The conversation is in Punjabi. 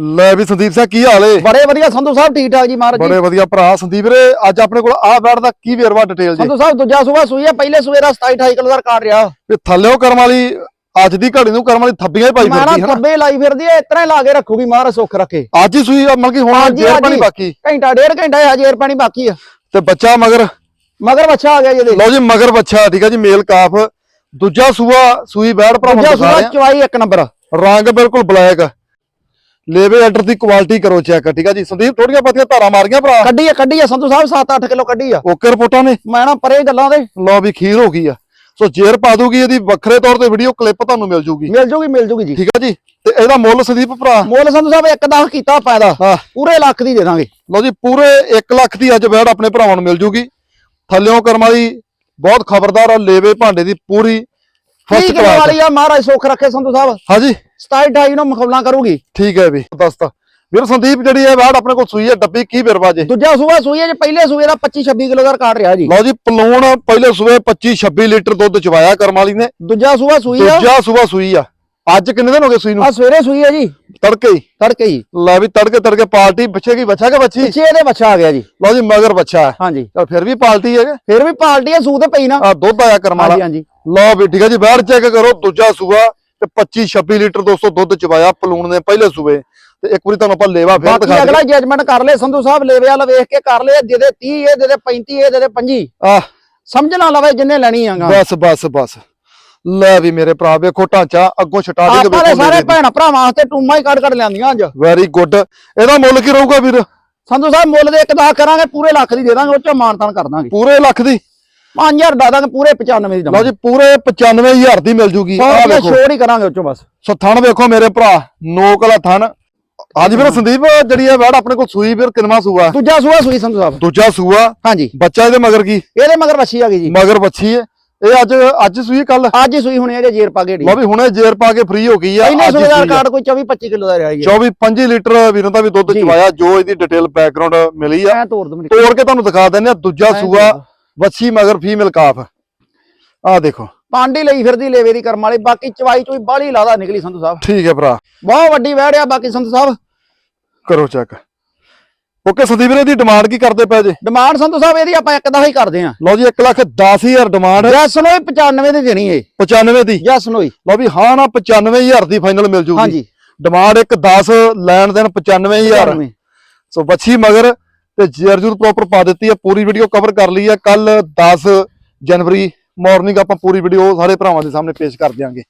ਲੈ ਵੀ ਸੰਦੀਪ ਸਿੰਘ ਕੀ ਹਾਲ ਏ? ਬੜੇ ਵਧੀਆ ਸੰਧੂ ਸਾਹਿਬ ਠੀਕ ਠਾਕ ਜੀ ਮਹਾਰਾਜ ਜੀ। ਬੜੇ ਵਧੀਆ ਭਰਾ ਸੰਦੀਪ ਵੀਰੇ ਅੱਜ ਆਪਣੇ ਕੋਲ ਆਹ ਬੈਡ ਦਾ ਕੀ ਵੇਰਵਾ ਡਿਟੇਲ ਜੀ? ਸੰਧੂ ਸਾਹਿਬ ਦੂਜਾ ਸੂਆ ਸੂਈ ਆ ਪਹਿਲੇ ਸੂਏ ਦਾ 27 28 ਕਿਲੋ ਦਾ ਰਿਕਾਰਡ ਰਿਹਾ। ਵੀ ਥੱਲਿਓ ਕਰਮ ਵਾਲੀ ਅੱਜ ਦੀ ਘੜੀ ਨੂੰ ਕਰਮ ਵਾਲੀ ਥੱਬੀਆਂ ਹੀ ਪਾਈ ਫਿਰਦੀ ਹੈ ਨਾ। ਥੱਬੇ ਲਾਈ ਫਿਰਦੀ ਐ ਇਤਨਾ ਹੀ ਲਾ ਕੇ ਰੱਖੂਗੀ ਮਹਾਰਾਜ ਸੁੱਖ ਰੱਖੇ। ਅੱਜ ਹੀ ਸੂਈ ਆ, ਮਤਲਬ ਕਿ ਹੁਣ ਜੇਰ। ਪਾਣੀ ਬਾਕੀ। ਘੰਟਾ ਡੇਢ ਘੰਟਾ ਹਜੇ ਏਰ ਪਾਣੀ ਬਾਕੀ ਆ। ਤੇ ਬੱਚਾ ਮਗਰ? ਮਗਰ ਬੱਚਾ ਆ ਗਿਆ ਜੀ ਲਓ ਜੀ ਮਗਰ ਬੱਚਾ ਠੀਕ ਹੈ ਜੀ ਮੇਲ ਕਾਫ। ਦੂਜਾ ਸੂਆ ਸੂਈ ਬੈੜ ਭਰਾ ਦੂਜਾ ਦਿਖਾ ਸੂਆ ਰਹੇ ਚਵਾਈ ਇੱਕ ਨੰਬਰ। ਆ। ਰੰਗ ਬਿਲਕੁਲ ਬਲੈਕ ਲੇਵੇ ਆਰਡਰ ਦੀ ਕੁਆਲਿਟੀ ਕਰੋ ਚੈੱਕ ਠੀਕ ਹੈ ਜੀ? ਸੰਦੀਪ ਥੋੜੀਆਂ ਪਤੀਆਂ ਧਾਰਾਂ ਮਾਰੀਆਂ ਭਰਾ। ਕੱਢੀ ਆ ਕੱਢੀ ਆ ਸੰਧੂ ਸਾਹਿਬ 7-8 ਕਿਲੋ ਕੱਢੀ ਆ। ਓਕੇ ਰਿਪੋਰਟਾਂ ਨੇ? ਮੈਂ ਨਾ ਪਰੇ ਗੱਲਾਂ ਦੇ। ਲਓ ਵੀ ਖੀਰ ਹੋ ਗਈ ਆ। ਸੋ ਜੇਰ ਪਾ ਦੂਗੀ ਇਹਦੀ ਵੱਖਰੇ ਤੌਰ ਤੇ ਵੀਡੀਓ ਕਲਿੱਪ ਤੁਹਾਨੂੰ ਮਿਲ ਜੂਗੀ। ਮਿਲ ਜੂਗੀ ਮਿਲ ਜੂਗੀ ਜੀ। ਠੀਕ ਹੈ ਜੀ? ਤੇ ਇਹਦਾ ਮੁੱਲ ਸੰਦੀਪ ਭਰਾ? ਮੁੱਲ ਸੰਧੂ ਸਾਹਿਬ ਇੱਕ ਦਸ ਕੀਤਾ ਪੈਦਾ ਹਾਂ। ਪੂਰੇ ਲੱਖ ਦੀ ਦੇ ਦਾਂਗੇ। ਲਓ ਜੀ ਪੂਰੇ 1 ਲੱਖ ਦੀ ਅੱਜ ਬੈੜ ਆਪਣੇ ਭਰਾਵਾਂ ਨੂੰ ਮਿਲ ਜੂਗੀ। ਥੱਲਿਓਂ ਕਰਮ ਵਾਲੀ ਬਹੁਤ ਖਬਰਦਾਰ ਆ ਲੇਵੇ ਭਾਂਡੇ ਦੀ ਪੂਰੀ ਫਸਟ ਕਿਲੋ ਕਲਾਸ ਵਾਲੀ ਆ? ਮਹਾਰਾਜ ਸੁੱਖ ਰੱਖੇ ਸੰਧੂ ਸਾਹਿਬ। ਹਾਂਜੀ? 27 28 ਨੂੰ ਮੁਕਾਬਲਾ ਕਰੂਗੀ। ਠੀਕ ਹੈ ਵੀ ਦੱਸਤਾ। ਵੀਰ ਸੰਦੀਪ ਜਿਹੜੀ ਇਹ ਬੈੜ ਆਪਣੇ ਕੋਲ ਸੂਈ ਹੈ ਡੱਬੀ ਕੀ ਬਿਰਵਾ ਜੇ? ਦੂਜਾ ਸੂਆ ਸੂਈ ਹੈ ਜੇ ਪਹਿਲੇ ਸੂਏ ਦਾ 25 26 ਕਿਲੋ ਦਾ ਰਿਕਾਰਡ ਰਿਹਾ ਜੀ। ਲਓ ਜੀ ਪਲੂਣ ਪਹਿਲੇ ਸੂਏ 25 26 ਲੀਟਰ ਦੁੱਧ ਚਵਾਇਆ ਕਰਮ ਵਾਲੀ ਨੇ। ਦੂਜਾ ਸੂਆ ਸੂਈ ਆ। ਦੂਜਾ ਸੂਆ ਸੂਈ ਆ। ਅੱਜ ਕਿੰਨੇ ਦਿਨ ਹੋ ਗਏ ਸੂਈ ਨੂੰ? ਆ ਸਵੇਰੇ ਸੂਈ ਹੈ ਜੀ। ਤੜਕੇ ਹੀ। ਤੜਕੇ ਹੀ। ਲੈ ਵੀ ਤੜਕੇ ਤੜਕੇ ਪਾਰਟੀ ਪਿੱਛੇ ਕੀ ਬੱਚਾ ਕੇ ਬੱਚੀ ਪਿੱਛੇ ਇਹਦੇ ਬੱਚਾ ਆ ਗਿਆ ਜੀ। ਲਓ ਜੀ ਮਗਰ ਬੱਚਾ ਹੈ। ਹਾਂਜੀ। ਚਲ ਫਿਰ ਵੀ ਪਾਰਟੀ ਹੈਗੇ ਫਿਰ ਵੀ ਪਾਲਟੀ ਆ ਸੂ ਤੇ ਪਈ ਨਾ। ਆ ਦੁੱਧ ਆਇਆ ਕਰਮ ਵਾਲਾ। ਹਾਂਜੀ ਹਾਂਜੀ। ਲਓ ਵੀ ਠੀਕ ਹੈ ਜੀ ਬਾਹਰ ਚੈੱਕ ਕਰੋ ਦੂਜਾ ਸੂਆ ਤੇ 25 26 ਲੀਟਰ ਦੋਸਤੋ ਦੁੱਧ ਚਵਾਇਆ ਪਲੂਣ ਨੇ ਪਹਿਲੇ ਸੂਏ ਤੇ ਇੱਕ ਵਾਰੀ ਤੁਹਾਨੂੰ ਆਪਾਂ ਲੇਵਾ ਫੇਰ ਦਿਖਾ ਅਗਲਾ ਜਜਮੈਂਟ ਕਰ ਲੈ ਸੰਧੂ ਸਾਹਿਬ ਲੈਵੇ ਵਾਲਾ ਵੇਖ ਕੇ ਕਰ ਲੈ ਜਿਹਦੇ 30 ਇਹ ਜਿਹਦੇ 35 ਇਹ ਜਿਹਦੇ 25 ਆ ਸਮਝ ਨਾ ਲਵੇ ਜਿੰਨੇ ਲੈਣੀ ਆਗਾ ਬਸ ਬਸ ਬਸ। ਲੈ ਵੀ ਮੇਰੇ ਭਰਾ ਵੇਖੋ ਢਾਂਚਾ ਅੱਗੋਂ ਆਪਾਂ ਦੇ ਸਾਰੇ ਭੈਣ ਭਰਾ ਵਾਸਤੇ ਟੂਮਾ ਹੀ ਕੱਢ ਕੱਢ ਲਿਆਂਦੀਆਂ ਅੱਜ। ਵੈਰੀ ਗੁੱਡ ਇਹਦਾ ਮੁੱਲ ਕੀ ਰਹੂਗਾ ਵੀਰ? ਸੰਧੂ ਸਾਹਿਬ ਮੁੱਲ ਦੇ ਇੱਕ ਦਾ ਕਰਾਂਗੇ ਪੂਰੇ ਲੱਖ ਦੀ ਦੇ ਦਾਂਗੇ ਉਹ ਚ ਮਾਨਤਾਨ ਕਰ ਦਾਂਗੇ। ਪੂਰੇ ਲੱਖ ਦੀ? 5000 ਦਾ ਦਾਂਗੇ ਪੂਰੇ 95 ਦੀ ਲਓ ਜੀ ਪੂਰੇ 95000 ਦੀ ਮਿਲ ਜੂਗੀ। ਆ ਵੇਖੋ। ਛੋੜ ਹੀ ਕਰਾਂਗੇ ਉਹ ਚੋਂ ਬਸ। ਸੋ ਥਣ ਵੇਖੋ ਮੇਰੇ ਭਰਾ ਨੋਕ ਵਾਲਾ ਥਣ। ਅੱਜ ਵੀਰ ਸੰਦੀਪ ਜਿਹੜੀ ਇਹ ਵੈੜ ਆਪਣੇ ਕੋਲ ਸੂਈ ਵੀਰ ਕਿੰਨਵਾ ਸੂਆ? ਦੂਜਾ ਸੂਆ ਸੂਈ ਸੰਧੂ ਸਾਹਿਬ। ਦੂਜਾ ਸੂਆ? ਹਾਂਜੀ। ਬੱਚਾ ਇਹਦੇ ਮਗਰ ਕੀ? ਇਹਦੇ ਮਗਰ ਵੱਛੀ ਆ ਗਈ ਜੀ। ਮਗਰ ਬੱਚੀ ਹੈ। ਇਹ ਅੱਜ ਅੱਜ ਸੂਈ ਕੱਲ ਅੱਜ ਹੀ ਸੂਈ ਹੋਣੀ ਹੈ ਜੇ ਜੇਰ ਪਾ ਕੇ ਢੀ। ਲਓ ਵੀ ਹੁਣੇ ਜੇਰ ਪਾ ਕੇ ਫ੍ਰੀ ਹੋ ਗਈ ਆ ਹੀ ਦਾ ਸੂਈ ਆ। ਰਿਕਾਰਡ ਕੋਈ 24 25 ਕਿਲੋ ਦਾ ਰਿਹਾ ਜੀ। 24 25 ਲੀਟਰ ਵੀਰਾਂ ਦਾ ਵੀ ਦੁੱਧ। ਚਵਾਇਆ ਜੋ ਇਹਦੀ ਡਿਟੇਲ ਬੈਕਗ੍ਰਾਉਂਡ ਮਿਲੀ ਆ। ਤੋੜ ਕੇ ਤੁਹਾਨੂੰ ਦਿਖਾ ਦਿੰਦੇ ਆ ਦੂਜਾ ਸੂਆ ਵੱਛੀ ਮਗਰ ਫੀਮੇਲ ਕਾਫ। ਆ ਦੇਖੋ। ਪਾਂਡੀ ਲਈ ਫਿਰਦੀ ਲੇਵੇ ਦੀ ਕਰਮ ਵਾਲੀ ਬਾਕੀ ਚਵਾਈ ਚੋਈ ਬਾਹਲੀ ਲਾਦਾ ਨਿਕਲੀ ਸੰਧੂ ਸਾਹਿਬ। ਠੀਕ ਹੈ ਭਰਾ। ਬਹੁਤ ਵੱਡੀ ਵਹਿੜਿਆ ਬਾਕੀ ਸੰਧੂ ਸਾਹਿਬ। ਕਰੋ ਚੈੱਕ ਓਕੇ ਸੰਦੀਪ ਵੀਰੇ ਦੀ ਡਿਮਾਂਡ ਕੀ ਕਰਦੇ ਪਏ ਜੇ? ਡਿਮਾਂਡ ਸੰਧੂ ਸਾਹਿਬ ਇਹਦੀ ਆਪਾਂ ਇੱਕ ਦਾ ਹੀ ਕਰਦੇ ਆ ਲਓ ਜੀ 1 ਲੱਖ 10000 ਡਿਮਾਂਡ ਜੈਸ ਨੂੰ 95 ਦੀ ਦੇਣੀ ਏ 95 ਦੀ। ਜੈਸ ਨੂੰ ਲਓ ਵੀ ਹਾਂ ਨਾ 95000 ਦੀ ਫਾਈਨਲ ਮਿਲ ਜੂਗੀ। ਹਾਂਜੀ। ਡਿਮਾਂਡ ਇੱਕ 10 ਲੈਣ ਦੇਣ 95000 95 ਸੋ ਬੱਚੀ ਮਗਰ ਤੇ ਜਰਜੂਰ ਪ੍ਰੋਪਰ ਪਾ ਦਿੱਤੀ ਹੈ ਪੂਰੀ ਵੀਡੀਓ ਕਵਰ ਕਰ ਲਈ ਹੈ ਕੱਲ 10 ਜਨਵਰੀ ਮਾਰਨਿੰਗ ਆਪਾਂ ਪੂਰੀ ਵੀਡੀਓ ਸਾਰੇ ਭਰਾਵਾਂ ਦੇ ਸਾਹਮਣੇ ਪੇਸ਼ ਕਰ ਦਿਆਂਗੇ।